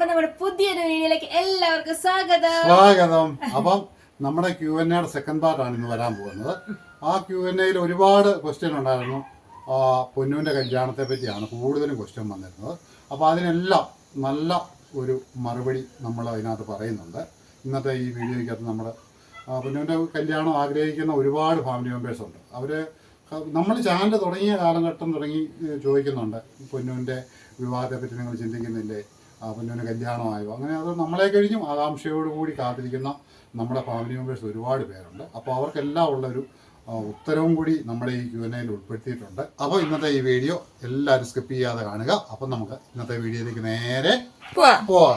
അപ്പൊ നമ്മുടെ പുതിയൊരു വീഡിയോയിലേക്ക് എല്ലാവർക്കും സ്വാഗതം. സ്വാഗതം. അപ്പം നമ്മുടെ ക്യു എൻ എയുടെ സെക്കൻഡ് പാർട്ടാണ് ഇന്ന് വരാൻ പോകുന്നത്. ആ ക്യു എൻ എയിൽ ഒരുപാട് ക്വസ്റ്റ്യൻ ഉണ്ടായിരുന്നു. പൊന്നുവിന്റെ കല്യാണത്തെ പറ്റിയാണ് കൂടുതലും ക്വസ്റ്റ്യൻ വന്നിരുന്നത്. അപ്പോൾ അതിനെല്ലാം നല്ല ഒരു മറുപടി നമ്മൾ അതിനകത്ത് പറയുന്നുണ്ട്. ഇന്നത്തെ ഈ വീഡിയോയ്ക്കകത്ത് നമ്മൾ പൊന്നുവിന്റെ കല്യാണം ആഗ്രഹിക്കുന്ന ഒരുപാട് ഫാമിലി മെമ്പേഴ്സ് ഉണ്ട്. അവർ നമ്മൾ ചാനൽ തുടങ്ങിയ കാലഘട്ടം തുടങ്ങി ചോദിക്കുന്നുണ്ട് പൊന്നുവിന്റെ വിവാഹത്തെ പറ്റി നിങ്ങൾ ചിന്തിക്കുന്നില്ലേ? ആ പൊന്നുവിന് കല്യാണമായോ? അങ്ങനെ അത് നമ്മളെ കഴിഞ്ഞും ആകാംക്ഷയോടുകൂടി കാത്തിരിക്കുന്ന നമ്മുടെ ഫാമിലി മെമ്പേഴ്സ് ഒരുപാട് പേരുണ്ട്. അപ്പോൾ അവർക്കെല്ലാം ഉള്ളൊരു ഉത്തരവും കൂടി നമ്മുടെ ഈ ക്യു എൻ എയിൽ ഉൾപ്പെടുത്തിയിട്ടുണ്ട്. അപ്പോൾ ഇന്നത്തെ ഈ വീഡിയോ എല്ലാവരും സ്കിപ്പ് ചെയ്യാതെ കാണുക. അപ്പം നമുക്ക് ഇന്നത്തെ വീഡിയോയിലേക്ക് നേരെ പോവാ.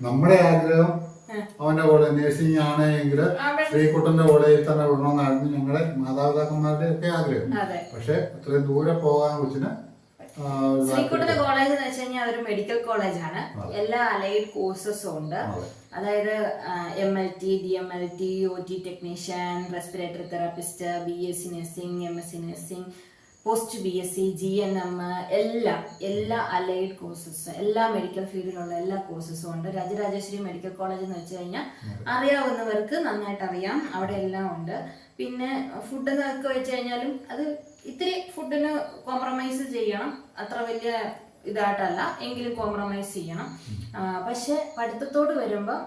നമ്മുടെ ആഗ്രഹം അവന്റെ കൂടെ നഴ്സിംഗ് ആണെങ്കിൽ ശ്രീകുട്ടന്റെ കോളേജിൽ തന്നെ വിടണമെന്നായിരുന്നു ഞങ്ങളുടെ മാതാപിതാക്കന്മാരുടെ ഒക്കെ ആഗ്രഹം. അതെ. പക്ഷെ അത്രയും ദൂരെ പോകാൻ കൊച്ചിന് ശ്രീകുട്ടന്റെ കോളേജ് എന്ന് വെച്ച് കഴിഞ്ഞാൽ അതൊരു മെഡിക്കൽ കോളേജാണ് എല്ലാ അലൈഡ് കോഴ്സസും ഉണ്ട്. അതായത് M L T D M L T O T technician respiratory therapist B S C nursing M S C nursing post B S C G N M എല്ലാം എല്ലാ അലൈഡ് കോഴ്സസ് എല്ലാ medical ഫീൽഡിലുള്ള എല്ലാ കോഴ്സസും ഉണ്ട്. രാജരാജേശ്വരി മെഡിക്കൽ കോളേജ് എന്ന് വെച്ച് കഴിഞ്ഞാൽ അറിയാവുന്നവർക്ക് നന്നായിട്ട് അറിയാം. അവിടെ എല്ലാം ഉണ്ട്. പിന്നെ ഫുഡ് എന്നൊക്കെ വെച്ച് കഴിഞ്ഞാലും അത് ഇത്തിരി ഫുഡിന് കോംപ്രമൈസ് ചെയ്യണം. അത്ര വലിയ ഇതായിട്ടല്ല. എങ്കിലും കോംപ്രമൈസ് ചെയ്യണം. പക്ഷെ പഠിത്തത്തോട് വരുമ്പോൾ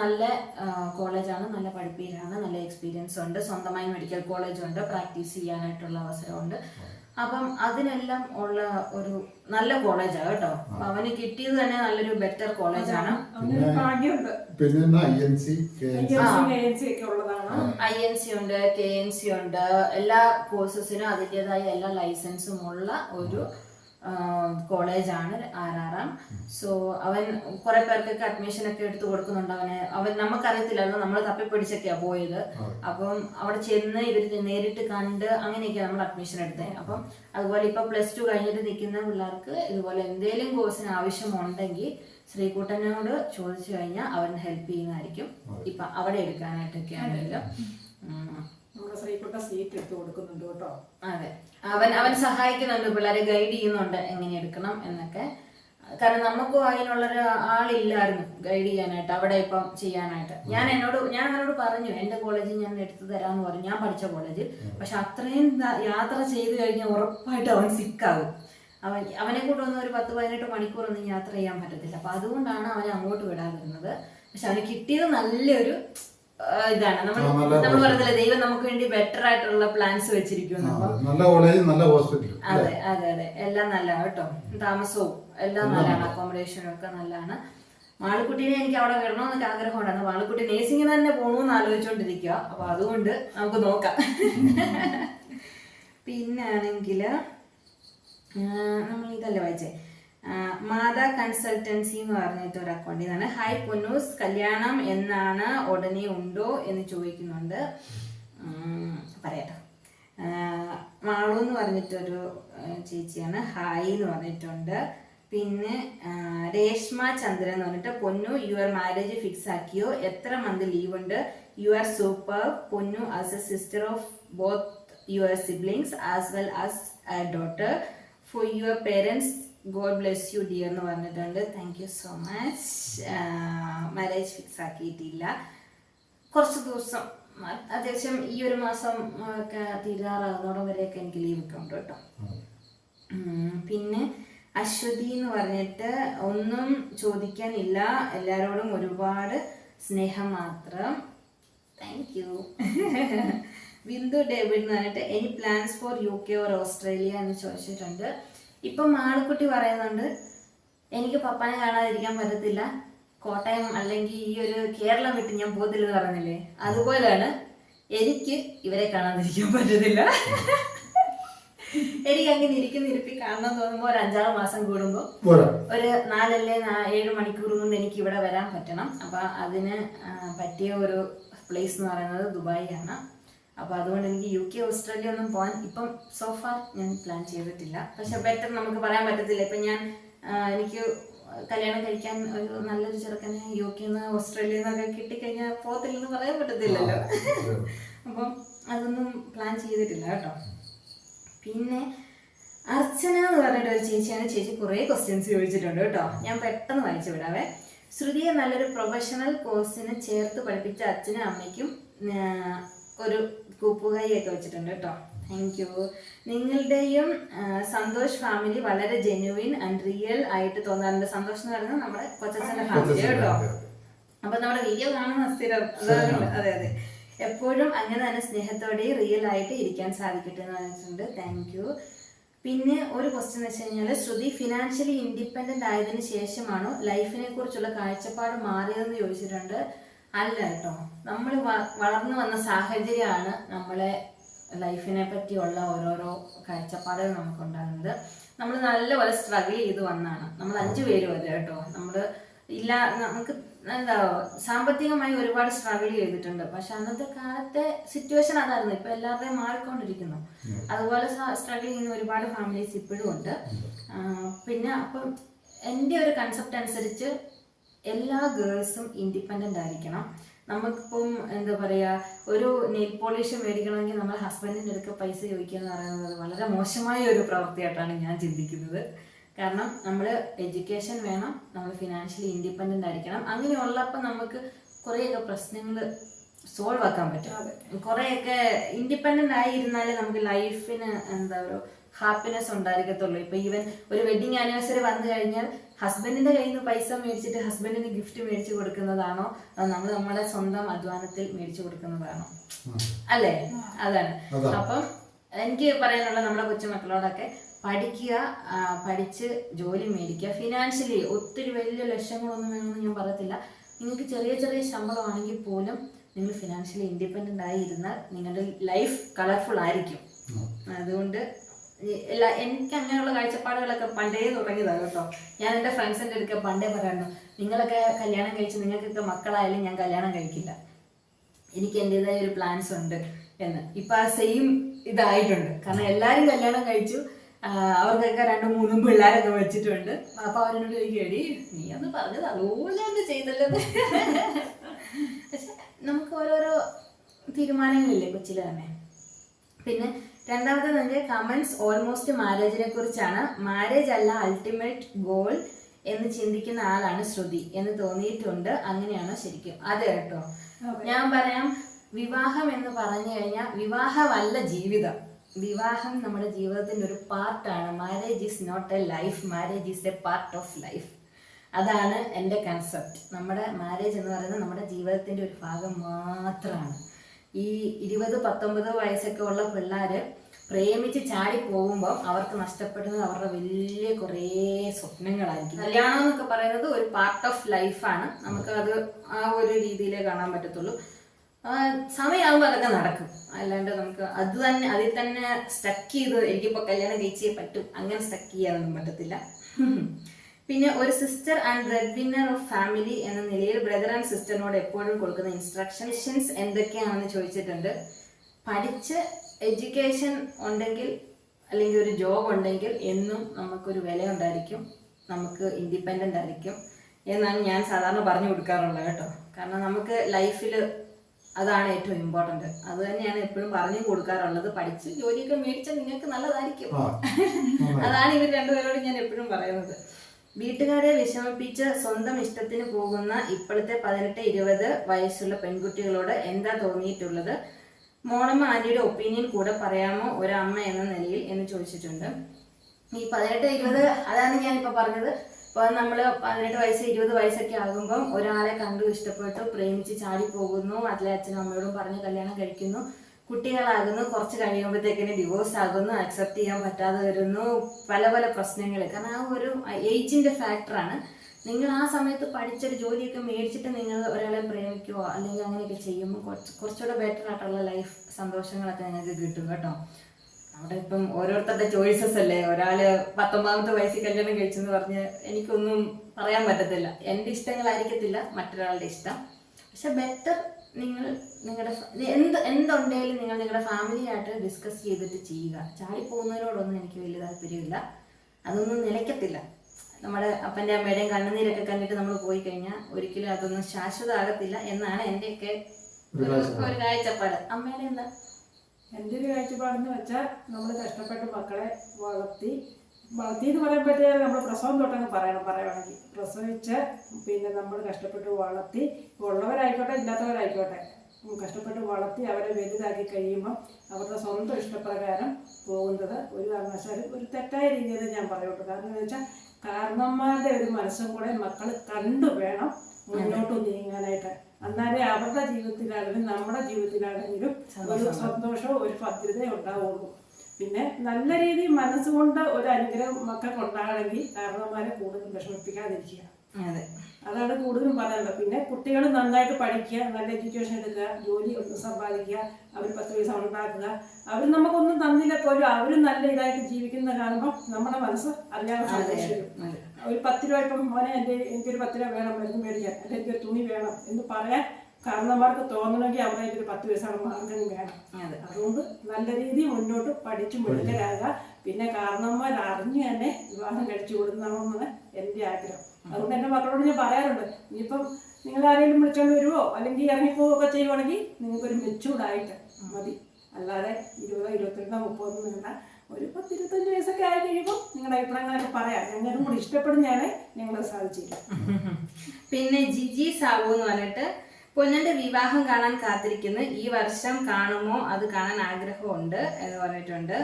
നല്ല കോളേജാണ് നല്ല പഠിപ്പീരാണ്. നല്ല എക്സ്പീരിയൻസ് ഉണ്ട്. സ്വന്തമായി മെഡിക്കൽ കോളേജ് ഉണ്ട്. പ്രാക്ടീസ് ചെയ്യാനായിട്ടുള്ള അവസരമുണ്ട്. അപ്പം അതിനെല്ലാം ഉള്ള ഒരു നല്ല കോളേജാണ് കേട്ടോ. അവന് കിട്ടിയത് തന്നെ നല്ലൊരു ബെറ്റർ കോളേജാണ് പിന്നെ ഐ എൻ സി ഉണ്ട് കെ എൻ സി ഉണ്ട്. എല്ലാ കോഴ്സസിനും അതിന്റെതായ എല്ലാ ലൈസൻസും ഉള്ള ഒരു കോളേജാണ് ആർ ആർ എം സോ അവൻ കുറെ പേർക്കൊക്കെ അഡ്മിഷൻ ഒക്കെ എടുത്തു കൊടുക്കുന്നുണ്ട് അവന്. അവൻ നമുക്കറിയത്തില്ലായിരുന്നു. നമ്മൾ തപ്പിപ്പിടിച്ചൊക്കെയാ പോയത്. അപ്പം അവിടെ ചെന്ന് ഇവർ നേരിട്ട് കണ്ട് അങ്ങനെയൊക്കെയാണ് നമ്മൾ അഡ്മിഷൻ എടുത്തത് അപ്പം അതുപോലെ ഇപ്പൊ പ്ലസ് ടു കഴിഞ്ഞിട്ട് നിൽക്കുന്ന പിള്ളേർക്ക് ഇതുപോലെ എന്തെങ്കിലും കോഴ്സിന് ആവശ്യമുണ്ടെങ്കിൽ ശ്രീകുട്ടനോട് ചോദിച്ചു കഴിഞ്ഞാൽ അവൻ ഹെൽപ്പ് ചെയ്യുന്നതായിരിക്കും. ഇപ്പൊ അവിടെ എടുക്കാനായിട്ടൊക്കെ ആണെങ്കിലും. സീറ്റ് അതെ. അവൻ അവൻ സഹായിക്കുന്നുണ്ട് പിള്ളേരെ ഗൈഡ് ചെയ്യുന്നുണ്ട് എങ്ങനെ എടുക്കണം എന്നൊക്കെ. കാരണം നമുക്കും അതിനുള്ളൊരു ആളില്ലായിരുന്നു ഗൈഡ് ചെയ്യാനായിട്ട് അവിടെ ഇപ്പം ചെയ്യാനായിട്ട്. ഞാൻ എന്നോട് ഞാൻ അവനോട് പറഞ്ഞു എന്റെ കോളേജിൽ ഞാൻ എടുത്തു തരാന്ന് പറഞ്ഞു. ഞാൻ പഠിച്ച കോളേജ് പക്ഷെ അത്രയും യാത്ര ചെയ്തു കഴിഞ്ഞാൽ ഉറപ്പായിട്ട് അവൻ സിക്കാകും അവൻ അവനെ കൊണ്ടൊന്നും ഒരു പത്ത് പതിനെട്ട് മണിക്കൂറൊന്നും യാത്ര ചെയ്യാൻ പറ്റത്തില്ല. അപ്പൊ അതുകൊണ്ടാണ് അവനെ അങ്ങോട്ട് വിടാതിരുന്നത്. പക്ഷെ അവന് കിട്ടിയത് നല്ലൊരു ഇതാണ്. നമ്മൾ നമ്മൾ പറഞ്ഞില്ലേ ദൈവം നമുക്ക് വേണ്ടി ബെറ്റർ ആയിട്ടുള്ള പ്ലാൻസ് വെച്ചിരിക്കുന്നു. നല്ല കോളേജും നല്ല ഹോസ്പിറ്റലും അതെ അതെ അതെ. എല്ലാം നല്ലതാണ് കേട്ടോ. താമസവും എല്ലാം നല്ലതാണ്. അക്കോമഡേഷനും ഒക്കെ നല്ലതാണ്. മാളിക്കുട്ടീനെ എനിക്ക് അവിടെ വരണമെന്നൊക്കെ ആഗ്രഹം ഉണ്ടായിരുന്നു മാളിക്കുട്ടി നേഴ്സിംഗിന് തന്നെ പോകണമെന്ന് ആലോചിച്ചുകൊണ്ടിരിക്കുക അപ്പൊ അതുകൊണ്ട് നമുക്ക് നോക്കാം. പിന്നെ ആണെങ്കിൽ നമ്മൾ ഇതല്ലേ വായിച്ചേ? മാതാ കൺസൾട്ടൻസി എന്ന് പറഞ്ഞിട്ട് ഒരു അക്കൗണ്ട് ഇതാണ്. ഹായ് പൊന്നൂസ് കല്യാണം എന്നാണ് ഉടനെ ഉണ്ടോ എന്ന് ചോദിക്കുന്നുണ്ട്. പറയട്ടെ. മാളു എന്ന് പറഞ്ഞിട്ടൊരു ചേച്ചിയാണ്. ഹായ് എന്ന് പറഞ്ഞിട്ടുണ്ട്. പിന്നെ രേഷ്മ ചന്ദ്രൻ എന്ന് പറഞ്ഞിട്ട് പൊന്നു യുവർ മാരേജ് ഫിക്സ് ആക്കിയോ? എത്ര മന്ത് ലീവ് ഉണ്ട്? You are super Ponnu as a sister of both your siblings as well as daughter for your parents God bless you dear എന്ന് പറഞ്ഞിട്ടുണ്ട്. Thank you so much marriage fix ആക്കിയിട്ടില്ല. കുറച്ച് ദിവസം അത്യാവശ്യം ഈ ഒരു മാസം ഒക്കെ തീരാറാകുന്നതോടെ വരെയൊക്കെ എനിക്ക് ലീവ് ഒക്കെ ഉണ്ട് കേട്ടോ. പിന്നെ അശ്വതി എന്ന് പറഞ്ഞിട്ട് ഒന്നും ചോദിക്കാനില്ല. എല്ലാവരോടും ഒരുപാട് സ്നേഹം മാത്രം. താങ്ക് യു ബിന്ദു ഡേവിഡ് എന്ന് പറഞ്ഞിട്ട് any plans for U K or Australia എന്ന് ചോദിച്ചിട്ടുണ്ട്. ഇപ്പം മാളിക്കുട്ടി പറയുന്നുണ്ട് എനിക്ക് പപ്പാനെ കാണാതിരിക്കാൻ പറ്റത്തില്ല. കോട്ടയം അല്ലെങ്കിൽ ഈ ഒരു കേരളം വിട്ട് ഞാൻ പോകത്തില്ലെന്ന് പറഞ്ഞില്ലേ? അതുപോലെയാണ് എനിക്ക് ഇവരെ കാണാതിരിക്കാൻ പറ്റത്തില്ല. എനിക്ക് അങ്ങനെ ഇരിക്കുന്ന ഇരിപ്പി കാണണം തോന്നുമ്പോൾ ഒരു അഞ്ചാറ് മാസം കൂടുമ്പോൾ ഒരു നാലല്ലേ ഏഴ് മണിക്കൂർ കൊണ്ട് എനിക്ക് ഇവിടെ വരാൻ പറ്റണം. അപ്പൊ അതിന് പറ്റിയ ഒരു പ്ലേസ് എന്ന് പറയുന്നത് ദുബായ് ആണ് അപ്പൊ അതുകൊണ്ട് എനിക്ക് യു കെ ഓസ്ട്രേലിയ ഒന്നും പോകാൻ ഇപ്പം സോഫാർ ഞാൻ പ്ലാൻ ചെയ്തിട്ടില്ല. പക്ഷെ ബെറ്റർ നമുക്ക് പറയാൻ പറ്റത്തില്ല. ഇപ്പൊ ഞാൻ എനിക്ക് കല്യാണം കഴിക്കാൻ ഒരു നല്ലൊരു ചെറുക്കനെ യു കെ നിന്ന് ഓസ്ട്രേലിയ നിന്നൊക്കെ കിട്ടിക്കഴിഞ്ഞാൽ പോകത്തില്ലെന്ന് പറയാൻ പറ്റത്തില്ലല്ലോ. അപ്പം അതൊന്നും പ്ലാൻ ചെയ്തിട്ടില്ല കേട്ടോ. പിന്നെ അർച്ചന എന്ന് പറഞ്ഞിട്ട് ഒരു ചേച്ചിയാണ്. ചേച്ചി കുറേ ക്വസ്റ്റ്യൻസ് ചോദിച്ചിട്ടുണ്ട് കേട്ടോ. ഞാൻ പെട്ടെന്ന് വായിച്ചു വിടാവേ. ശ്രുതിയെ നല്ലൊരു പ്രൊഫഷണൽ കോഴ്സിന് ചേർത്ത് പഠിപ്പിച്ച അച്ഛനും അമ്മയ്ക്കും ഒരു കൂപ്പുകൈയൊക്കെ വെച്ചിട്ടുണ്ട് കേട്ടോ. താങ്ക് യു നിങ്ങളുടെയും സന്തോഷ് ഫാമിലി വളരെ ജെന്യുവിൻ ആൻഡ് റിയൽ ആയിട്ട് തോന്നാറുണ്ട് സന്തോഷം എന്ന് പറയുന്നത് നമ്മുടെ കൊച്ചച്ഛന്റെ ഫാമിലി കേട്ടോ. അപ്പൊ നമ്മുടെ വീഡിയോ കാണുന്ന സ്ഥിരം അതെ അതെ. എപ്പോഴും അങ്ങനെ തന്നെ സ്നേഹത്തോടെ റിയൽ ആയിട്ട് ഇരിക്കാൻ സാധിക്കട്ടെ എന്ന് പറഞ്ഞിട്ടുണ്ട്. താങ്ക് യു പിന്നെ ഒരു ക്വസ്റ്റ്യൻ എന്ന് വെച്ച് കഴിഞ്ഞാൽ ശ്രുതി ഫിനാൻഷ്യലി ഇൻഡിപെൻഡന്റ് ആയതിനു ശേഷമാണോ ലൈഫിനെ കുറിച്ചുള്ള കാഴ്ചപ്പാട് മാറിയതെന്ന് ചോദിച്ചിട്ടുണ്ട്. അല്ല കേട്ടോ. നമ്മൾ വളർന്നു വന്ന സാഹചര്യമാണ് നമ്മളെ ലൈഫിനെ പറ്റിയുള്ള ഓരോരോ കാഴ്ചപ്പാടുകൾ നമുക്കുണ്ടാകുന്നത്. നമ്മൾ നല്ലപോലെ സ്ട്രഗിൾ ചെയ്ത് വന്നാണ്. നമ്മൾ അഞ്ചു പേരും അല്ല കേട്ടോ. നമ്മൾ ഇല്ല നമുക്ക് എന്താ സാമ്പത്തികമായി ഒരുപാട് സ്ട്രഗിൾ ചെയ്തിട്ടുണ്ട്. പക്ഷെ അന്നത്തെ കാലത്തെ സിറ്റുവേഷൻ അതായിരുന്നു. ഇപ്പൊ എല്ലാവരുടെയും മാറിക്കൊണ്ടിരിക്കുന്നു. അതുപോലെ സ്ട്രഗിൾ ചെയ്യുന്ന ഒരുപാട് ഫാമിലീസ് ഇപ്പോഴും ഉണ്ട്. പിന്നെ അപ്പം എന്റെ ഒരു കൺസെപ്റ്റ് അനുസരിച്ച് എല്ലാ ഗേൾസും ഇൻഡിപെൻഡന്റ് ആയിരിക്കണം. നമുക്കിപ്പം എന്താ പറയുക ഒരു നെയിൽ പോളിഷ് മേടിക്കണമെങ്കിൽ നമ്മൾ ഹസ്ബൻഡിന്റെ അടുക്ക പൈസ ചോദിക്കുക എന്ന് പറയുന്നത് വളരെ മോശമായ ഒരു പ്രവൃത്തിയായിട്ടാണ് ഞാൻ ചിന്തിക്കുന്നത്. കാരണം നമ്മൾ എഡ്യൂക്കേഷൻ വേണം നമ്മൾ ഫിനാൻഷ്യലി ഇൻഡിപെൻഡന്റ് ആയിരിക്കണം. അങ്ങനെയുള്ളപ്പോൾ നമുക്ക് കുറേയൊക്കെ പ്രശ്നങ്ങൾ സോൾവ് ആക്കാൻ പറ്റും. കുറെയൊക്കെ ഇൻഡിപെൻഡന്റ് ആയി ആയിരുന്നാലേ നമുക്ക് ലൈഫിന് എന്താ ഒരു ഹാപ്പിനെസ് ഉണ്ടായിരിക്കത്തുള്ളൂ. ഇപ്പൊ ഈവൻ ഒരു വെഡിങ് ആനിവേഴ്സറി വന്നു കഴിഞ്ഞാൽ ഹസ്ബൻഡിന്റെ കയ്യിൽ നിന്ന് പൈസ മേടിച്ചിട്ട് ഹസ്ബൻഡിന് ഗിഫ്റ്റ് മേടിച്ചു കൊടുക്കുന്നതാണോ? അതോ നമ്മൾ നമ്മുടെ സ്വന്തം അധ്വാനത്തിൽ മേടിച്ചു കൊടുക്കുന്നതാണോ? അല്ലേ? അതാണ്. അതാണ്. അപ്പം എനിക്ക് പറയാനുള്ള നമ്മുടെ കൊച്ചുമക്കളോടൊക്കെ പഠിക്കുക പഠിച്ച് ജോലി മേടിക്കുക. ഫിനാൻഷ്യലി ഒത്തിരി വലിയ ലക്ഷ്യങ്ങളൊന്നും വേണമെന്ന് ഞാൻ പറയത്തില്ല. നിങ്ങൾക്ക് ചെറിയ ചെറിയ ശമ്പളമാണെങ്കിൽ പോലും നിങ്ങൾ ഫിനാൻഷ്യലി ഇൻഡിപെൻഡന്റ് ആയിരുന്നാൽ നിങ്ങളുടെ ലൈഫ് കളർഫുൾ ആയിരിക്കും. അതുകൊണ്ട് എല്ലാ എനിക്ക് അങ്ങനെയുള്ള കാഴ്ചപ്പാടുകളൊക്കെ പണ്ടേ തുടങ്ങിയതാണ് കേട്ടോ. ഞാൻ എന്റെ ഫ്രണ്ട്സിന്റെ അടുക്ക പണ്ടേ പറയുന്നു നിങ്ങളൊക്കെ കല്യാണം കഴിച്ച് നിങ്ങൾക്കൊക്കെ മക്കളായാലും ഞാൻ കല്യാണം കഴിക്കില്ല. എനിക്ക് എന്റെതായ ഒരു പ്ലാൻസ് ഉണ്ട് എന്ന്. ഇപ്പം ആ സെയിം ഇതായിട്ടുണ്ട്. കാരണം എല്ലാവരും കല്യാണം കഴിച്ചു. അവർക്കൊക്കെ രണ്ടും മൂന്നും പിള്ളേരൊക്കെ വെച്ചിട്ടുണ്ട്. അപ്പം അവരോട് ചോദിക്കേടി നീ ഒന്ന് പറഞ്ഞത് അതുപോലെ ഒന്ന് ചെയ്തല്ലോ. പക്ഷെ നമുക്ക് ഓരോരോ തീരുമാനങ്ങളില്ലേ കൊച്ചിയിൽ തന്നെ. പിന്നെ രണ്ടാമത്തെ തന്നെ കമൻസ് ഓൾമോസ്റ്റ് മാരേജിനെ കുറിച്ചാണ്. മാരേജ് അല്ല അൾട്ടിമേറ്റ് ഗോൾ എന്ന് ചിന്തിക്കുന്ന ആളാണ് ശ്രുതി എന്ന് തോന്നിയിട്ടുണ്ട്. അങ്ങനെയാണോ ശരിക്കും? അതെ കേട്ടോ. ഞാൻ പറയാം വിവാഹം എന്ന് പറഞ്ഞു കഴിഞ്ഞാൽ വിവാഹമല്ല ജീവിതം. വിവാഹം നമ്മുടെ ജീവിതത്തിന്റെ ഒരു പാർട്ടാണ് marriage is not a life marriage is a part of life അതാണ് എന്റെ കൺസെപ്റ്റ് നമ്മുടെ മാരേജ് എന്ന് പറയുന്നത് നമ്മുടെ ജീവിതത്തിന്റെ ഒരു ഭാഗം മാത്രമാണ്. ഈ ഇരുപത് പത്തൊമ്പത് വയസ്സൊക്കെ ഉള്ള പിള്ളേർ പ്രേമിച്ച് ചാടി പോകുമ്പോൾ അവർക്ക് നഷ്ടപ്പെടുന്നത് അവരുടെ വലിയ കുറേ സ്വപ്നങ്ങളായിരിക്കും. കല്യാണം എന്നൊക്കെ പറയുന്നത് ഒരു പാർട്ട് ഓഫ് ലൈഫാണ് നമുക്ക് അത് ആ ഒരു രീതിയിലേ കാണാൻ പറ്റത്തുള്ളൂ. സമയമാകുമ്പോൾ അതൊക്കെ നടക്കും. അല്ലാണ്ട് നമുക്ക് അത് തന്നെ അതിൽ തന്നെ സ്റ്റക്ക് ചെയ്ത് എനിക്കിപ്പോൾ കല്യാണം കഴിച്ചേ പറ്റും. അങ്ങനെ സ്റ്റക്ക് ചെയ്യാനൊന്നും പറ്റത്തില്ല. പിന്നെ ഒരു sister and breadwinner of family എന്ന നിലയിൽ ബ്രദർ ആൻഡ് സിസ്റ്ററിനോട് എപ്പോഴും കൊടുക്കുന്ന ഇൻസ്ട്രക്ഷൻസ് എന്തൊക്കെയാണെന്ന് ചോദിച്ചിട്ടുണ്ട്. പഠിച്ച് എഡ്യൂക്കേഷൻ ഉണ്ടെങ്കിൽ അല്ലെങ്കിൽ ഒരു ജോബ് ഉണ്ടെങ്കിൽ എന്നും നമുക്കൊരു വില ഉണ്ടായിരിക്കും നമുക്ക് ഇൻഡിപെൻഡന്റ് ആയിരിക്കും. എന്നാണ് ഞാൻ സാധാരണ പറഞ്ഞു കൊടുക്കാറുള്ളത് കേട്ടോ. കാരണം നമുക്ക് ലൈഫിൽ അതാണ് ഏറ്റവും ഇമ്പോർട്ടന്റ് അത് തന്നെയാണ് എപ്പോഴും പറഞ്ഞു കൊടുക്കാറുള്ളത്. പഠിച്ച് ജോലിയൊക്കെ മേടിച്ചാൽ നിങ്ങൾക്ക് നല്ലതായിരിക്കും. അതാണ് ഇവർ രണ്ടുപേരോട് ഞാൻ എപ്പോഴും പറയുന്നത്. വീട്ടുകാരെ വിഷമിപ്പിച്ച് സ്വന്തം ഇഷ്ടത്തിന് പോകുന്ന ഇപ്പോഴത്തെ പതിനെട്ട് ഇരുപത് വയസ്സുള്ള പെൺകുട്ടികളോട് എന്താ തോന്നിയിട്ടുള്ളത്? മോണമ്മ ആന്റിയുടെ ഒപ്പീനിയൻ കൂടെ പറയാമോ? ഒരമ്മ എന്ന നിലയിൽ എന്ന് ചോദിച്ചിട്ടുണ്ട്. ഈ പതിനെട്ട് ഇരുപത് അതാണ് ഞാനിപ്പോൾ പറഞ്ഞത്. ഇപ്പൊ നമ്മൾ പതിനെട്ട് വയസ്സ് ഇരുപത് വയസ്സൊക്കെ ആകുമ്പം ഒരാളെ കണ്ടു ഇഷ്ടപ്പെട്ടു പ്രേമിച്ച് ചാടി പോകുന്നു അതിലെ അച്ഛനും അമ്മയോടും പറഞ്ഞ് കല്യാണം കഴിക്കുന്നു. കുട്ടികളാകുന്നു. കുറച്ച് കഴിയുമ്പോഴത്തേക്കിന് ഡിവോഴ്സ് ആകുന്നു. അക്സെപ്റ്റ് ചെയ്യാൻ പറ്റാതെ വരുന്നു. പല പല പ്രശ്നങ്ങൾ കാരണം ആ ഒരു ഏജിന്റെ ഫാക്ടറാണ് നിങ്ങൾ ആ സമയത്ത് പഠിച്ചൊരു ജോലിയൊക്കെ മേടിച്ചിട്ട് നിങ്ങൾ ഒരാളെ പ്രേമിക്കുവോ? അല്ലെങ്കിൽ അങ്ങനെയൊക്കെ ചെയ്യുമ്പോൾ കുറച്ച് കുറച്ചുകൂടെ ബെറ്റർ ആയിട്ടുള്ള ലൈഫ് സന്തോഷങ്ങളൊക്കെ നിങ്ങൾക്ക് കിട്ടും കേട്ടോ. അവിടെ ഇപ്പം ഓരോരുത്തരുടെ ചോയ്സസ് അല്ലേ? ഒരാൾ പത്തൊമ്പതാമത്തെ വയസ്സിൽ കല്യാണം കഴിച്ചെന്ന് പറഞ്ഞ് എനിക്കൊന്നും പറയാൻ പറ്റത്തില്ല. എന്റെ ഇഷ്ടങ്ങളായിരിക്കത്തില്ല മറ്റൊരാളുടെ ഇഷ്ടം. പക്ഷെ ബെറ്റർ നിങ്ങൾ നിങ്ങളുടെ എന്ത് എന്തുണ്ടെങ്കിലും നിങ്ങൾ നിങ്ങളുടെ ഫാമിലിയായിട്ട് ഡിസ്കസ് ചെയ്തിട്ട് ചെയ്യുക. ചാടി പോകുന്നതിനോടൊന്നും എനിക്ക് വലിയ താല്പര്യമില്ല. അതൊന്നും നിലയ്ക്കത്തില്ല. നമ്മുടെ അപ്പന്റെ അമ്മയുടെയും കണ്ണുനീരൊക്കെ കണ്ടിട്ട് നമ്മൾ പോയി കഴിഞ്ഞാൽ ഒരിക്കലും അതൊന്നും ശാശ്വതമാകത്തില്ല എന്നാണ് എന്റെയൊക്കെ ഒരു കാഴ്ചപ്പാട്. അമ്മയുടെ എന്താ? എന്റെ ഒരു കാഴ്ചപ്പാടെന്ന് വെച്ചാൽ നമ്മൾ കഷ്ടപ്പെട്ട് മക്കളെ വളർത്തി വളർത്തി എന്ന് പറയുമ്പോഴത്തേക്ക് നമ്മൾ പ്രസവം തൊട്ടങ്ങ് പറയണം പറയുകയാണെങ്കിൽ പ്രസവിച്ച് പിന്നെ നമ്മൾ കഷ്ടപ്പെട്ട് വളർത്തി ഉള്ളവരായിക്കോട്ടെ ഇല്ലാത്തവരായിക്കോട്ടെ. കഷ്ടപ്പെട്ട് വളർത്തി അവരെ വലുതാക്കി കഴിയുമ്പോൾ അവരുടെ സ്വന്തം ഇഷ്ടപ്രകാരം പോകുന്നത് ഒരു കാരണവശാലും ഒരു തെറ്റായ രീതിയിൽ ഞാൻ പറയുള്ളൂ. കാരണം എന്ന് വെച്ചാൽ കാരണന്മാരുടെ ഒരു മനസ്സും കൂടെ മക്കൾ കണ്ടു വേണം മുന്നോട്ട് നീങ്ങാനായിട്ട്. എന്നാലേ അവരുടെ ജീവിതത്തിലാണെങ്കിലും നമ്മുടെ ജീവിതത്തിലാണെങ്കിലും ഒരു സന്തോഷവും ഒരു ഭദ്രതയും ഉണ്ടാവുള്ളൂ. പിന്നെ നല്ല രീതിയിൽ മനസ്സുകൊണ്ട് ഒരു അനുഗ്രഹം മക്കൾക്ക് ഉണ്ടാകണമെങ്കിൽ കാരണന്മാരെ കൂടുതൽ വിഷമിപ്പിക്കാതിരിക്കുക. അതെ. അതാണ് കൂടുതലും പറയാനുള്ളത്. പിന്നെ കുട്ടികൾ നന്നായിട്ട് പഠിക്കുക നല്ല എഡ്യൂക്കേഷൻ എടുക്കുക ജോലി ഒന്ന് സമ്പാദിക്കുക അവർ പത്ത് പൈസ ഉണ്ടാക്കുക. അവർ നമുക്കൊന്നും തന്നില്ല പോലും. അവർ നല്ല ഇതായിട്ട് ജീവിക്കുന്ന കാണുമ്പോൾ നമ്മുടെ മനസ്സ് അറിയാതെ സന്തോഷിക്കും. ഒരു പത്ത് രൂപ ഇപ്പം മോനെ എന്റെ എനിക്കൊരു പത്ത് രൂപ വേണം മരുന്ന് മേടിക്കാൻ. അല്ലെങ്കിൽ എനിക്കൊരു തുണി വേണം എന്ന് പറയാൻ കാരണവർക്ക് തോന്നണമെങ്കിൽ അവിടെ ഒരു പത്ത് പൈസ മാർഗം വേണം. അതെ. അതുകൊണ്ട് നല്ല രീതിയിൽ മുന്നോട്ട് പഠിച്ചു മിടുക്കരാകുക പിന്നെ കാരണന്മാർ അറിഞ്ഞു തന്നെ വിവാഹം കഴിച്ചു കൊടുക്കണമെന്നാണ് എന്റെ ആഗ്രഹം. അതുകൊണ്ട് എന്റെ മക്കളോട് ഞാൻ പറയാറുണ്ട് ഇനിയിപ്പം നിങ്ങൾ ആരെങ്കിലും വിളിച്ചോണ്ട് വരുവോ? അല്ലെങ്കിൽ ഇറങ്ങിപ്പോവുകയൊക്കെ ചെയ്യുവാണെങ്കിൽ നിങ്ങൾക്കൊരു മെച്ചൂർഡായിട്ട് മതി. അല്ലാതെ ഇരുപതോ ഇരുപത്തിരണ്ടോ മുപ്പത് വേണ്ട. ഒരു പത്ത് ഇരുപത്തഞ്ച് വയസ്സൊക്കെ ആയി കഴിയുമ്പോൾ നിങ്ങളുടെ അഭിപ്രായങ്ങളൊക്കെ പറയാം. ഞങ്ങളും കൂടി ഇഷ്ടപ്പെടുന്നതാണ് ഞങ്ങളത് സാധിച്ചില്ല. പിന്നെ ജിജി സാബു എന്ന് പറഞ്ഞിട്ട് പൊന്നന്റെ വിവാഹം കാണാൻ കാത്തിരിക്കുന്നു. ഈ വർഷം കാണുമോ? അത് കാണാൻ ആഗ്രഹമുണ്ട് എന്ന് പറഞ്ഞിട്ടുണ്ട്.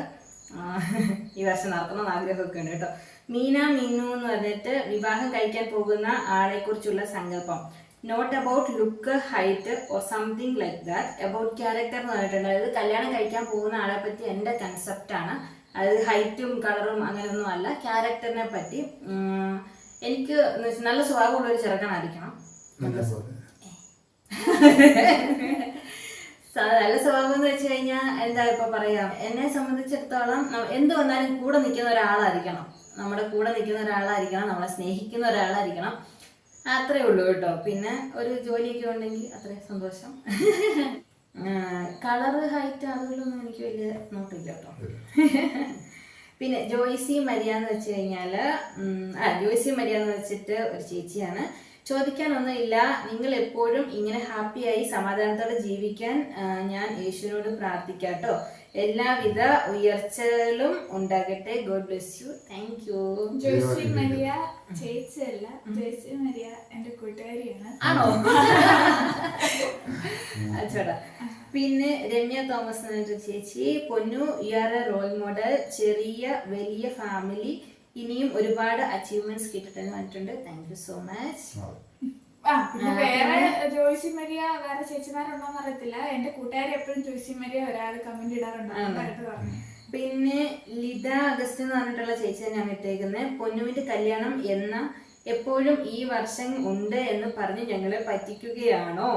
ഈ വർഷം നടത്തണമെന്ന് ആഗ്രഹമൊക്കെ ഉണ്ട് കേട്ടോ. മീന മീനു എന്ന് പറഞ്ഞിട്ട് വിവാഹം കഴിക്കാൻ പോകുന്ന ആളെ കുറിച്ചുള്ള സങ്കല്പം. Not about look height or something like that about character എന്ന് പറഞ്ഞിട്ടുണ്ട്. അതായത് കല്യാണം കഴിക്കാൻ പോകുന്ന ആളെ പറ്റി എന്റെ ആണ്. അതായത് ഹൈറ്റും കളറും അങ്ങനെയൊന്നും അല്ല. ക്യാരക്ടറിനെ പറ്റി എനിക്ക് നല്ല സ്വഭാവമുള്ള ഒരു ചെറുക്കനായിരിക്കണം നല്ല സ്വഭാവം. എന്ന് വെച്ച് കഴിഞ്ഞാൽ എന്താ ഇപ്പൊ പറയാ? എന്നെ സംബന്ധിച്ചിടത്തോളം എന്ത് വന്നാലും കൂടെ നിൽക്കുന്ന ഒരാളായിരിക്കണം. നമ്മുടെ കൂടെ നിൽക്കുന്ന ഒരാളായിരിക്കണം നമ്മളെ സ്നേഹിക്കുന്ന ഒരാളായിരിക്കണം. അത്രേ ഉള്ളൂ കേട്ടോ. പിന്നെ ഒരു ജോലിയൊക്കെ ഉണ്ടെങ്കിൽ അത്രയും സന്തോഷം. കളർ ഹൈറ്റ് അതുകൊണ്ടൊന്നും എനിക്ക് വലിയ നോട്ടില്ല കേട്ടോ. പിന്നെ ജോയ്സി മരിയ എന്ന് വെച്ച് കഴിഞ്ഞാൽ ഉം, ആ ജോയ്സി മരിയ എന്ന് വെച്ചിട്ട് ഒരു ചേച്ചിയാണ്. ചോദിക്കാനൊന്നുമില്ല നിങ്ങൾ എപ്പോഴും ഇങ്ങനെ ഹാപ്പിയായി സമാധാനത്തോടെ ജീവിക്കാൻ ഞാൻ യേശുവിനോട് പ്രാർത്ഥിക്കാട്ടോ എല്ലാവിധ ഉയർച്ചകളും ഉണ്ടാകട്ടെ. God bless you thank you Josy Maria ചേച്ചിയല്ല. Josy Maria എന്റെ കൂട്ടുകാരിയാണ്. ആണോ? അച്ചോടാ പിന്നെ രമ്യ തോമസ് എന്ന് പറഞ്ഞിട്ട് ചേച്ചി. Ponnu you are a role model ചെറിയ വലിയ ഫാമിലി ഇനിയും ഒരുപാട് അച്ചീവ്മെന്റ്സ് കിട്ടട്ടെന്ന് പറഞ്ഞിട്ടുണ്ട്. താങ്ക് യു സോ മച്ച് ആ പിന്നെ വേറെ ജോയ്സി മരിയ വേറെ ചേച്ചിമാരുണ്ടോന്ന് അറിയത്തില്ല. എന്റെ കൂട്ടുകാരി എപ്പോഴും ജോയ്സി മരിയ ഒരാൾ കമന്റ് ഇടാറുണ്ട്. അതുകൊണ്ടായിട്ട് പറഞ്ഞു. പിന്നെ ലിത അഗസ്റ്റ് എന്ന് പറഞ്ഞിട്ടുള്ള ചേച്ചി ഞാൻ ഇട്ടേക്കുന്നത് പൊന്നുവിന്റെ കല്യാണം എന്ന എപ്പോഴും ഈ വർഷം ഉണ്ട് എന്ന് പറഞ്ഞ് ഞങ്ങളെ പറ്റിക്കുകയാണോ?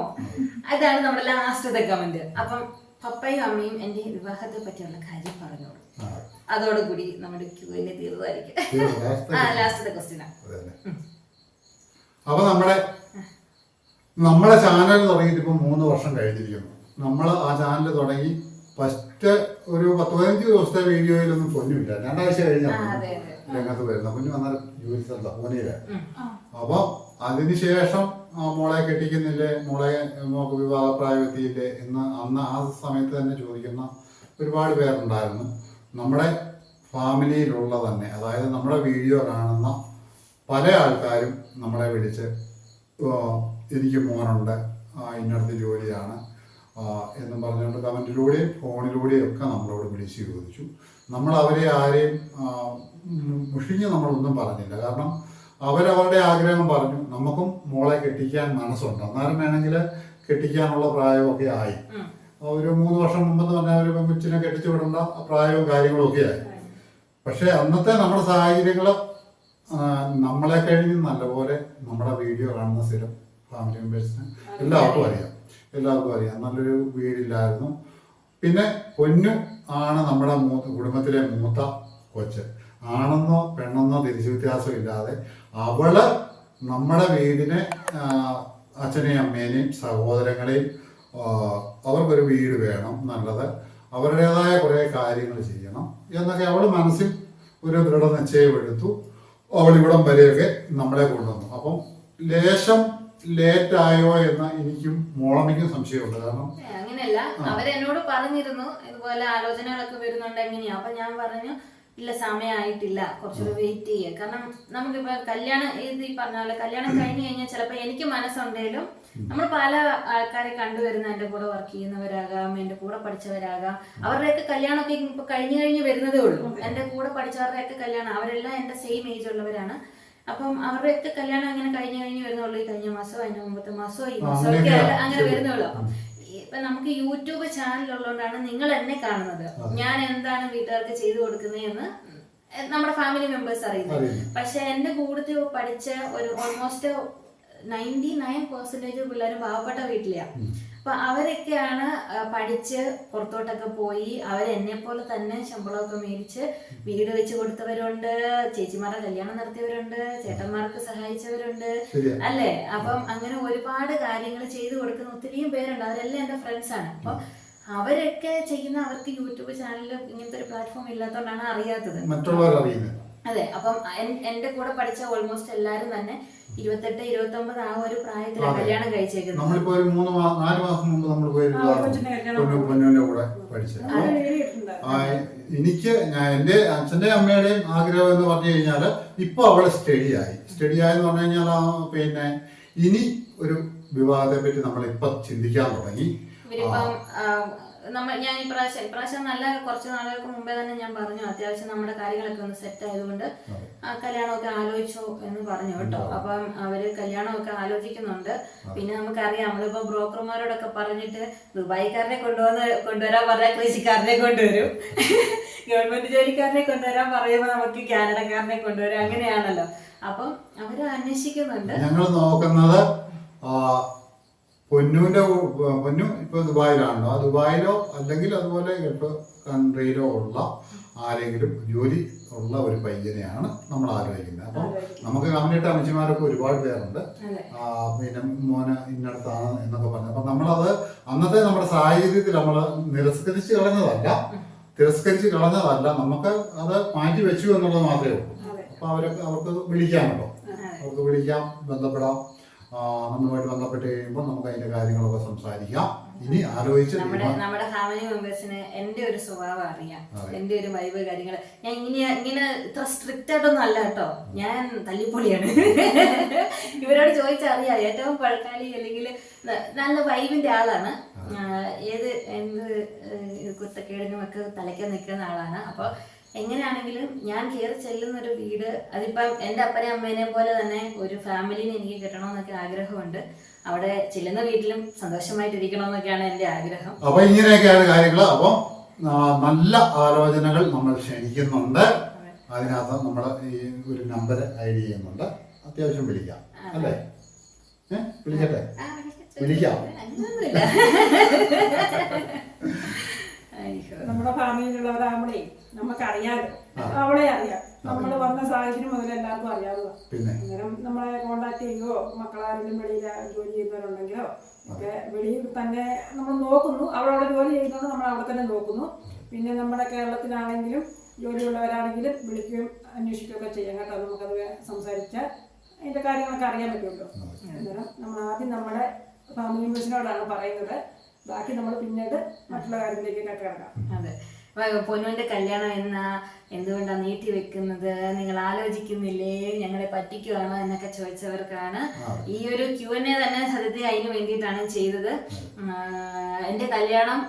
അതാണ് നമ്മുടെ ലാസ്റ്റത്തെ കമന്റ് അപ്പം പപ്പയും അമ്മയും എന്റെ വിവാഹത്തെ പറ്റിയുള്ള കാര്യം പറഞ്ഞോളൂ. അതോടുകൂടി നമ്മുടെ ക്യൂ എന്നെ തീർന്നതായിരിക്കും. ആ ലാസ്റ്റത്തെ ക്വസ്റ്റ്യനാ അതല്ലേ. അപ്പൊ നമ്മുടെ നമ്മളെ ചാനൽ തുടങ്ങിയിട്ട് ഇപ്പം മൂന്ന് വർഷം കഴിഞ്ഞിരിക്കുന്നു. നമ്മൾ ആ ചാനൽ തുടങ്ങി ഫസ്റ്റ് ഒരു പത്ത് പതിനഞ്ച് ദിവസത്തെ വീഡിയോയിലൊന്നും പൊന്നുമില്ല. രണ്ടാഴ്ച അതെ. രംഗത്ത് വരുന്ന പൊന്നു വന്നാൽ ജോലി സ്ഥലത്ത് പൂനെയില ആ. അപ്പൊ അതിനുശേഷം മോളെ കെട്ടിക്കുന്നില്ലേ മോളെ മോക്ക് വിവാഹപ്രായം എത്തിയില്ലേ എന്ന് അന്ന് ആ സമയത്ത് തന്നെ ചോദിക്കുന്ന ഒരുപാട് പേരുണ്ടായിരുന്നു. നമ്മുടെ ഫാമിലിയിലുള്ള തന്നെ അതായത് നമ്മുടെ വീഡിയോ കാണുന്ന പല ആൾക്കാരും നമ്മളെ വിളിച്ച് "ഓ, എനിക്ക് മോനുണ്ട് ആ, ഇന്നടത്ത് ജോലിയാണ്. എന്നും പറഞ്ഞുകൊണ്ട് കമന്റിലൂടെയും ഫോണിലൂടെയും ഒക്കെ നമ്മളോട് വിളിച്ച് ചോദിച്ചു. നമ്മൾ അവരെ ആരെയും മുഷിഞ്ഞ് നമ്മളൊന്നും പറഞ്ഞില്ല. കാരണം അവരവരുടെ ആഗ്രഹം പറഞ്ഞു. നമുക്കും മോളെ കെട്ടിക്കാൻ മനസ്സുണ്ട്. അന്നേരം വേണമെങ്കിൽ കെട്ടിക്കാനുള്ള പ്രായമൊക്കെ ആയി. ഒരു മൂന്ന് വർഷം മുമ്പെന്ന് പറഞ്ഞാൽ ഒരു പെൺകുച്ചിനെ കെട്ടിച്ചു വിടേണ്ട പ്രായവും കാര്യങ്ങളും ഒക്കെ ആയി. പക്ഷേ അന്നത്തെ നമ്മുടെ സാഹചര്യങ്ങൾ നമ്മളെ കഴിഞ്ഞ് നല്ലപോലെ നമ്മുടെ വീഡിയോ കാണുന്ന സ്ഥിരം ഫാമിലി മെമ്പേഴ്സിന് എല്ലാവർക്കും അറിയാം. എല്ലാവർക്കും അറിയാം. നല്ലൊരു വീടില്ലായിരുന്നു. പിന്നെ പൊന്നു ആണ് നമ്മുടെ മൂത്ത കുടുംബത്തിലെ മൂത്ത കൊച്ച്. ആണെന്നോ പെണ്ണെന്നോ തിരിച്ചു വ്യത്യാസം ഇല്ലാതെ അവൾ നമ്മുടെ വീടിനെ അച്ഛനെയും അമ്മേനെയും സഹോദരങ്ങളെയും അവർക്കൊരു വീട് വേണം നല്ലത്. അവരുടേതായ കുറേ കാര്യങ്ങൾ ചെയ്യണം എന്നൊക്കെ അവൾ മനസ്സിൽ ഒരു ദൃഢനിശ്ചയം എടുത്തു അവൾ ഇവിടം വരെയൊക്കെ നമ്മളെ കൊണ്ടുവന്നു. അപ്പം ലേശം ലേറ്റ് ആയോ എന്ന് എനിക്കും മോളമ്മയ്ക്കും സംശയമുണ്ട്. കാരണം അങ്ങനെയല്ല. അവരെന്നോട് പറഞ്ഞിരുന്നു. ഇതുപോലെ ആലോചനകളൊക്കെ വരുന്നുണ്ട് എങ്ങനെയാ. അപ്പൊ ഞാൻ പറഞ്ഞു ഇല്ല സമയമായിട്ടില്ല കുറച്ചുകൂടെ വെയിറ്റ് ചെയ്യുക കാരണം നമുക്കിപ്പോ കല്യാണം ഇത് ഈ പറഞ്ഞ പോലെ കല്യാണം കഴിഞ്ഞു കഴിഞ്ഞാൽ ചിലപ്പോൾ എനിക്ക് മനസ്സുണ്ടെങ്കിലും നമ്മൾ പല ആൾക്കാരെ കണ്ടുവരുന്ന എന്റെ കൂടെ വർക്ക് ചെയ്യുന്നവരാകാം എന്റെ കൂടെ പഠിച്ചവരാകാം. അവരുടെയൊക്കെ കല്യാണമൊക്കെ ഇപ്പൊ കഴിഞ്ഞു കഴിഞ്ഞ് വരുന്നതേ ഉള്ളൂ. എന്റെ കൂടെ പഠിച്ചവരുടെയൊക്കെ കല്യാണം അവരെല്ലാം എന്റെ സെയിം ഏജ് ഉള്ളവരാണ്. അപ്പം അവരുടെയൊക്കെ കല്യാണം അങ്ങനെ കഴിഞ്ഞു കഴിഞ്ഞ് വരുന്നുള്ളൂ. ഈ കഴിഞ്ഞ മാസം അതിന് മുമ്പത്തെ മാസോ ഈ മാസമോ ഒക്കെ അങ്ങനെ വരുന്നുള്ളൂ. അപ്പം ഇപ്പൊ നമുക്ക് യൂട്യൂബ് ചാനൽ ഉള്ളതുകൊണ്ടാണ് നിങ്ങൾ എന്നെ കാണുന്നത്. ഞാൻ എന്താണ് വീട്ടുകാർക്ക് ചെയ്തു കൊടുക്കുന്നത് എന്ന് നമ്മുടെ ഫാമിലി മെമ്പേഴ്സ് അറിയുന്നത്. അറിയുന്നു. പക്ഷെ എന്റെ കൂട്ടത്തിൽ പഠിച്ച ഒരു ഓൾമോസ്റ്റ് നയന്റി നയൻ പെർസെന്റേജ് പിള്ളേരും പാവപ്പെട്ട വീട്ടിലെയാണ് അപ്പൊ അവരൊക്കെയാണ് പഠിച്ച് പുറത്തോട്ടൊക്കെ പോയി. അവർ എന്നെ പോലെ തന്നെ ശമ്പളമൊക്കെ മേടിച്ച് വീട് വെച്ച് കൊടുത്തവരുണ്ട് ചേച്ചിമാരെ കല്യാണം നടത്തിയവരുണ്ട് ചേട്ടന്മാർക്ക് സഹായിച്ചവരുണ്ട് അല്ലേ? അപ്പം അങ്ങനെ ഒരുപാട് കാര്യങ്ങൾ ചെയ്തു കൊടുക്കുന്ന ഒത്തിരിയും പേരുണ്ട്. അവരെല്ലാം എന്റെ ഫ്രണ്ട്സ് ആണ്. അപ്പം അവരൊക്കെ ചെയ്യുന്ന അവർക്ക് യൂട്യൂബ് ചാനലിൽ ഇങ്ങനത്തെ ഒരു പ്ലാറ്റ്ഫോം ഇല്ലാത്തതുകൊണ്ടാണ് അറിയാത്തത്. മറ്റുള്ളവർ അറിയുന്നത് അതെ. അപ്പം എന്റെ കൂടെ പഠിച്ച ഓൾമോസ്റ്റ് എല്ലാരും തന്നെ ഇരുപത്തെട്ട് ഇരുപത്തി ഒമ്പത് ആ ഒരു പ്രായത്തിലാണ്. കല്യാണം കഴിച്ചേക്കുന്നത്. നമ്മളിപ്പോ ഒരു മൂന്ന് നാല് മാസം മുമ്പ് നമ്മൾ പോയി ആ, കൊച്ചിന്റെ കല്യാണം. പൊന്നു പൊന്നുവിന്റെ കൂടെ പഠിച്ചത്. എനിക്ക് ഞാൻ എന്റെ അച്ഛന്റെയും അമ്മയുടെയും ആഗ്രഹം എന്ന് പറഞ്ഞു കഴിഞ്ഞാൽ ഇപ്പൊ അവൾ സ്റ്റഡി ആയി. എന്ന് ആയെന്ന് പറഞ്ഞു കഴിഞ്ഞാൽ പിന്നെ ഇനി ഒരു വിവാഹത്തെ പറ്റി നമ്മൾ ഇപ്പൊ ചിന്തിക്കാൻ തുടങ്ങി. നമ്മൾ ഞാൻ ഇപ്രാവശ്യം ഇപ്രാവശ്യം നല്ല കുറച്ച് നാളുകൾക്ക് മുമ്പേ തന്നെ ഞാൻ പറഞ്ഞു അത്യാവശ്യം നമ്മുടെ കാര്യങ്ങളൊക്കെ ഒന്ന് സെറ്റ് ആയതുകൊണ്ട് ആ, കല്യാണമൊക്കെ ആലോചിച്ചോ എന്ന് പറഞ്ഞു കേട്ടോ. അപ്പം അവർ കല്യാണമൊക്കെ ആലോചിക്കുന്നുണ്ട്. പിന്നെ നമുക്കറിയാം നമ്മളിപ്പോ ബ്രോക്കർമാരോടൊക്കെ പറഞ്ഞിട്ട് ദുബായിക്കാരനെ കൊണ്ടുവന്ന് കൊണ്ടുവരാൻ പറഞ്ഞാൽ കൃഷിക്കാരനെ കൊണ്ടുവരും. ഗവൺമെന്റ് ജോലിക്കാരനെ കൊണ്ടുവരാൻ പറയുമ്പോൾ നമുക്ക് കാനഡക്കാരനെ കൊണ്ടുവരും. അങ്ങനെയാണല്ലോ. അപ്പം അവർ അന്വേഷിക്കുന്നുണ്ട്. ഞങ്ങൾ നോക്കുന്നത് കൂ- പൊന്നു ഇപ്പൊ ദുബായിലാണല്ലോ. ആ ദുബായിലോ അല്ലെങ്കിൽ അതുപോലെ ഗൾഫ് കൺട്രിയിലോ ഉള്ള ആരെങ്കിലും ജോലി ഉള്ള ഒരു പയ്യനെയാണ് നമ്മൾ ആഗ്രഹിക്കുന്നത്. അപ്പം നമുക്ക് കമ്മ്യൂണിറ്റി അമ്മച്ചിമാരൊക്കെ ഒരുപാട് പേരുണ്ട്. പിന്നെ മോന് ഇന്നടത്താണ് എന്നൊക്കെ പറഞ്ഞു. അപ്പം നമ്മളത് അന്നത്തെ നമ്മുടെ സാഹചര്യത്തിൽ നമ്മൾ നിരസ്കരിച്ച് കളഞ്ഞതല്ല. തിരസ്കരിച്ച് കളഞ്ഞതല്ല. നമുക്ക് അത് മാറ്റി വെച്ചു എന്നുള്ളത് മാത്രമേ ഉള്ളൂ. അപ്പം അവരൊക്കെ അവർക്ക് വിളിക്കാമല്ലോ. അവർക്ക് വിളിക്കാം ബന്ധപ്പെടാം. നമ്മളുമായിട്ട് ബന്ധപ്പെട്ട് കഴിയുമ്പോൾ നമുക്ക് അതിന്റെ കാര്യങ്ങളൊക്കെ സംസാരിക്കാം. ഇനി ആലോചിച്ച് നമ്മുടെ നമ്മുടെ ഫാമിലി മെമ്പേഴ്സിന് എന്റെ ഒരു സ്വഭാവം അറിയാം. എന്റെ ഒരു വൈബ് കാര്യങ്ങൾ ഞാൻ ഇങ്ങനെ ഇങ്ങനെ ഇത്ര സ്ട്രിക്റ്റ് ആയിട്ടൊന്നും അല്ല കേട്ടോ. ഞാൻ തല്ലിപ്പൊളിയാണ്. ഇവരോട് ചോദിച്ചറിയാം. ഏറ്റവും പഴക്കാലി അല്ലെങ്കിൽ നല്ല വൈബിന്റെ ആളാണ്. ഏത് എന്ത് കുത്തക്കേടിനും ഒക്കെ തലയ്ക്കാൻ നിൽക്കുന്ന ആളാണ്. അപ്പൊ എങ്ങനെയാണെങ്കിലും ഞാൻ കയറി ചെല്ലുന്ന ഒരു വീട് അതിപ്പം എന്റെ അപ്പനെ അമ്മേനെ പോലെ തന്നെ ഒരു ഫാമിലിനെ എനിക്ക് കിട്ടണമെന്നൊക്കെ ആഗ്രഹമുണ്ട്. അവിടെ ചെല്ലുന്ന വീട്ടിലും സന്തോഷമായിട്ടിരിക്കണമെന്നൊക്കെയാണ് എന്റെ ആഗ്രഹം. അപ്പൊ ഇങ്ങനെയൊക്കെയാണ് കാര്യങ്ങൾ അപ്പോൾ നല്ല ആലോചനകൾ നമ്മൾ ക്ഷണിക്കുന്നുണ്ട്. അതിനകത്ത് നമ്മൾ ഈ ഒരു നമ്പർ ഐഡ് ചെയ്യുന്നുണ്ട്. അത്യാവശ്യം വിളിക്കാം. അല്ലേ? വിളിക്കട്ടെ? വിളിക്കാം. നമ്മുടെ ഫാമിലിയിലുള്ളവരാകുമ്പോഴേ നമുക്കറിയാലോ. അവളെ അറിയാം. നമ്മൾ വന്ന സാഹചര്യം മുതൽ എല്ലാവർക്കും അറിയാവുക. അന്നേരം നമ്മളെ കോണ്ടാക്ട് ചെയ്യുകയോ മക്കളാരെങ്കിലും വെളിയിൽ ജോലി ചെയ്യുന്നവരുണ്ടെങ്കിലോ ഒക്കെ വെളിയിൽ തന്നെ നമ്മൾ നോക്കുന്നു. അവളവിടെ ജോലി ചെയ്യുന്നത് നമ്മൾ അവിടെ തന്നെ നോക്കുന്നു. പിന്നെ നമ്മുടെ കേരളത്തിലാണെങ്കിലും ജോലിയുള്ളവരാണെങ്കിലും വിളിക്കുകയും അന്വേഷിക്കുകയൊക്കെ ചെയ്യാം കേട്ടോ. നമുക്കത് സംസാരിച്ചാൽ അതിന്റെ കാര്യങ്ങളൊക്കെ അറിയാൻ പറ്റുമല്ലോ. അന്നേരം നമ്മൾ ആദ്യം നമ്മുടെ ഫാമിലി മെമ്പേഴ്സിനോടാണ് പറയുന്നത്. ബാക്കി നമ്മൾ പിന്നീട് മറ്റുള്ള കാര്യത്തിലേക്കൊക്കെ കിടക്കാം. അതെ. പൊന്നുവിന്റെ കല്യാണം എന്ന? എന്തുകൊണ്ടാ നീട്ടി വെക്കുന്നത്? നിങ്ങൾ ആലോചിക്കുന്നില്ലേ? ഞങ്ങളെ പറ്റിക്കുവാണോ എന്നൊക്കെ ചോദിച്ചവർക്കാണ്. ഈ ഒരു ക്യു എൻ എ തന്നെ സത്യത്തെ അതിന് വേണ്ടിയിട്ടാണ് ചെയ്തത്. എന്റെ കല്യാണം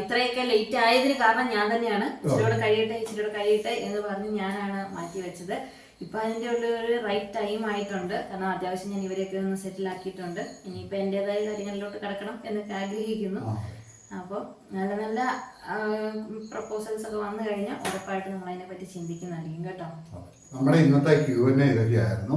ഇത്രയൊക്കെ ലേറ്റ് ആയതിന് കാരണം ഞാൻ തന്നെയാണ്. ഇച്ചിരിയോടെ കഴിയട്ടെ ഇച്ചിരിയോടെ കഴിയട്ടെ എന്ന് പറഞ്ഞ് ഞാനാണ് മാറ്റി വെച്ചത്. ഇപ്പൊ അതിന്റെ ഉള്ള ഒരു റൈറ്റ് ടൈം ആയിട്ടുണ്ട്. കാരണം അത്യാവശ്യം ഞാൻ ഇവരെയൊക്കെ ഒന്ന് സെറ്റിൽ ആക്കിയിട്ടുണ്ട്. ഇനിയിപ്പോ എന്റേതായ കാര്യങ്ങളിലോട്ട് കിടക്കണം എന്നൊക്കെ ആഗ്രഹിക്കുന്നു. അപ്പോൾ നല്ല നല്ല പ്രപ്പോസൽസ് ഒക്കെ വന്നു കഴിഞ്ഞാൽ ഉറപ്പായിട്ട് നമ്മൾ അതിനെ പറ്റി ചിന്തിക്കുന്നതായിരിക്കും കേട്ടോ. നമ്മുടെ ഇന്നത്തെ ക്യൂ എൻ ഇതൊക്കെയായിരുന്നു.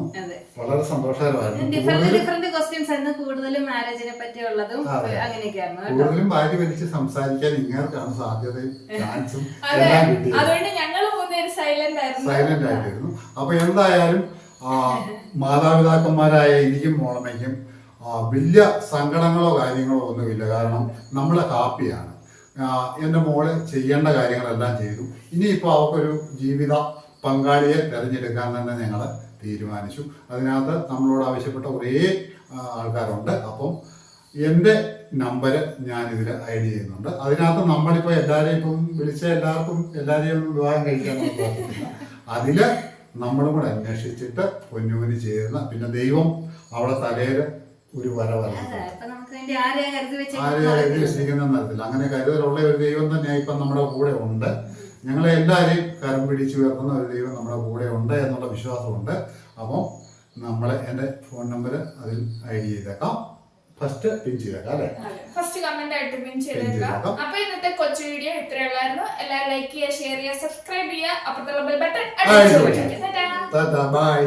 വളരെ സന്തോഷകരമായിരുന്നു. ഡിഫറെന്റ് ഡിഫറെന്റ് ക്വസ്റ്റ്യൻസ് ആയിരുന്നു. കൂടുതലും മാരേജിനെ പറ്റിയുള്ളതും. അങ്ങനെയൊക്കെയായിരുന്നു കൂടുതലും ഭാര്യ വലിച്ച് സംസാരിക്കാൻ ഇങ്ങേർക്കാണ് സാധ്യതയും ചാൻസും അതുകൊണ്ട് ഞങ്ങൾ സൈലന്റ് ആയിട്ടിരുന്നു അപ്പൊ എന്തായാലും മാതാപിതാക്കന്മാരായ എനിക്കും മോളമ്മയ്ക്കും വലിയ സങ്കടങ്ങളോ കാര്യങ്ങളോ ഒന്നുമില്ല. കാരണം നമ്മൾ ഹാപ്പിയാണ്. എന്റെ മോൾ ചെയ്യേണ്ട കാര്യങ്ങളെല്ലാം ചെയ്തു. ഇനിയിപ്പോൾ അവർക്കൊരു ജീവിത പങ്കാളിയെ തിരഞ്ഞെടുക്കാൻ തന്നെ ഞങ്ങൾ തീരുമാനിച്ചു. അതിനകത്ത് നമ്മളോട് ആവശ്യപ്പെട്ട ഒരേ ആൾക്കാരുണ്ട്. അപ്പം എന്റെ നമ്പർ ഞാൻ ഇതിൽ ഐഡ് ചെയ്യുന്നുണ്ട്. അതിനകത്ത് നമ്മളിപ്പോൾ എല്ലാവരെയും ഇപ്പം വിളിച്ച എല്ലാവർക്കും എല്ലാവരെയും വിവാഹം കഴിക്കാൻ പറ്റത്തില്ല അതിൽ നമ്മളും കൂടെ അന്വേഷിച്ചിട്ട് പൊന്നൂന് ചെയ്യുന്ന പിന്നെ ദൈവം അവിടെ തലയിൽ ഒരു വര വേണ്ടി ആരെയാ കരുതി അങ്ങനെ കരുതലുള്ള ഒരു ദൈവം തന്നെ ഇപ്പം നമ്മുടെ കൂടെ ഉണ്ട്. ഞങ്ങളെ എല്ലാവരെയും കരം പിടിച്ചു ഉയർത്തുന്ന ഒരു ദൈവം നമ്മുടെ കൂടെ ഉണ്ട് എന്നുള്ള വിശ്വാസമുണ്ട്. അപ്പം നമ്മളെ എന്റെ ഫോൺ നമ്പർ അതിൽ ഐഡ് ചെയ്തേക്കാം. ഫസ്റ്റ് പിൻ ചെയ്തേക്കാം അല്ലേ? ഫസ്റ്റ് കമന്റ് ആയിട്ട് പിൻ ചെയ്തേക്കാം. അപ്പൊ ഇന്നത്തെ കൊച്ചു വീഡിയോ ഇത്രയുള്ളായിരുന്നു. എല്ലാവരും ലൈക്ക് ചെയ്യുക ഷെയർ ചെയ്യുക സബ്സ്ക്രൈബ് ചെയ്യുക. അപ്പുറത്തുള്ള ബെൽ ബട്ടൺ ബൈ